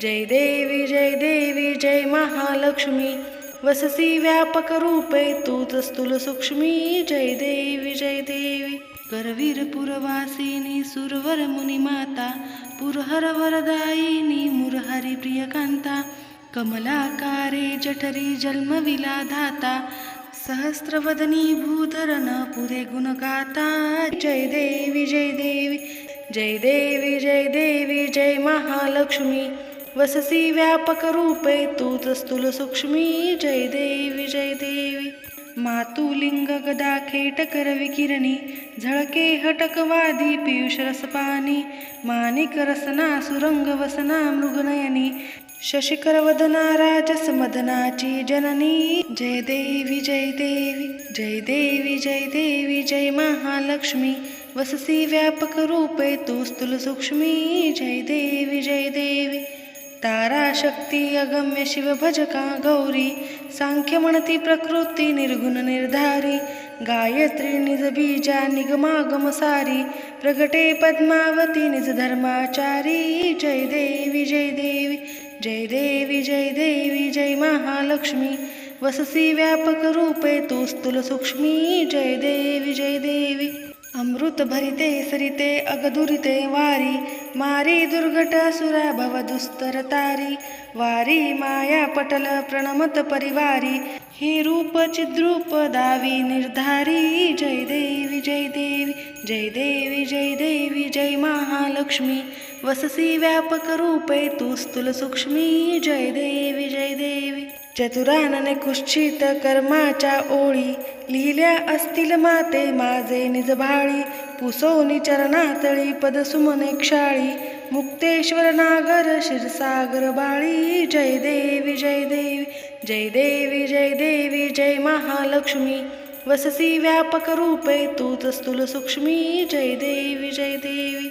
जय देवी जय देवी जय महालक्ष्मी. वससी व्यापक रूपे तूच स्थूल सूक्ष्मी. जय देवी जय देवी. करवीर पुरवासिनी सुरवर मुनिमाता पुरहर वरदायिनी मुरहरी प्रियकांता. कमलाकारे जठरी जन्मविला धाता सहस्रवदनी भूधरन पुरे गुणगाता. जय देवी जय देवी. जय देवी जय देवी जय महालक्ष्मी. वससी व्यापक रूपे तूच स्थूल सूक्ष्मी जय देवी जय देवी। मातुलिंग गदा खेट करवी किरणी झळके हटकवादी पियुष रसपानी मानिक रसना सुरंग वसना मृगनयनी शशिकर वदना राजस मदनाची जननी। जय देवी जय देवी जय देवी जय देवी जय महालक्ष्मी। वससी व्यापक रूपे तू स्थूल सूक्ष्मी जय देवी जय देवी। तारा शक्ती अगम्य शिव भजका गौरी? सांख्य म्हणती प्रकृती निर्गुण निर्धारी. गायत्री निज बीजा निगमागम सारी. प्रगटे पद्मावती निज धर्माचारी. जय देवी जय देवी जय देवी जय देवी जय महालक्ष्मी. वससी व्यापक रूपे तू स्थूल सूक्ष्मी. जय देवी जय देवी. अमृत भरिते सरिते अगदुरिते वारी। मारी दुर्घट असुरा भव दुस्तर तारी। वारी माया पटल प्रणमत परिवारी। हे रूप चिद्रूप दावी निर्धारी। जय देवी जय देवी जय देवी जय देवी जय महालक्ष्मी। वससी व्यापक रूपे तू स्थूल सूक्ष्मी। जय देवी जय देवी। चतुरानने कुश्चित कर्माच्या ओळी लिहिल्या असतील माते माझे निजभाळी पुसोनी चरणातळी पदसुमने क्षाळी मुक्तेश्वर नागर क्षीरसागर बाळी जय देवी जय देवी जय देवी जय देवी जय महालक्ष्मी वससी व्यापक रूपे तूच स्थूल सूक्ष्मी जय देवी जय देवी.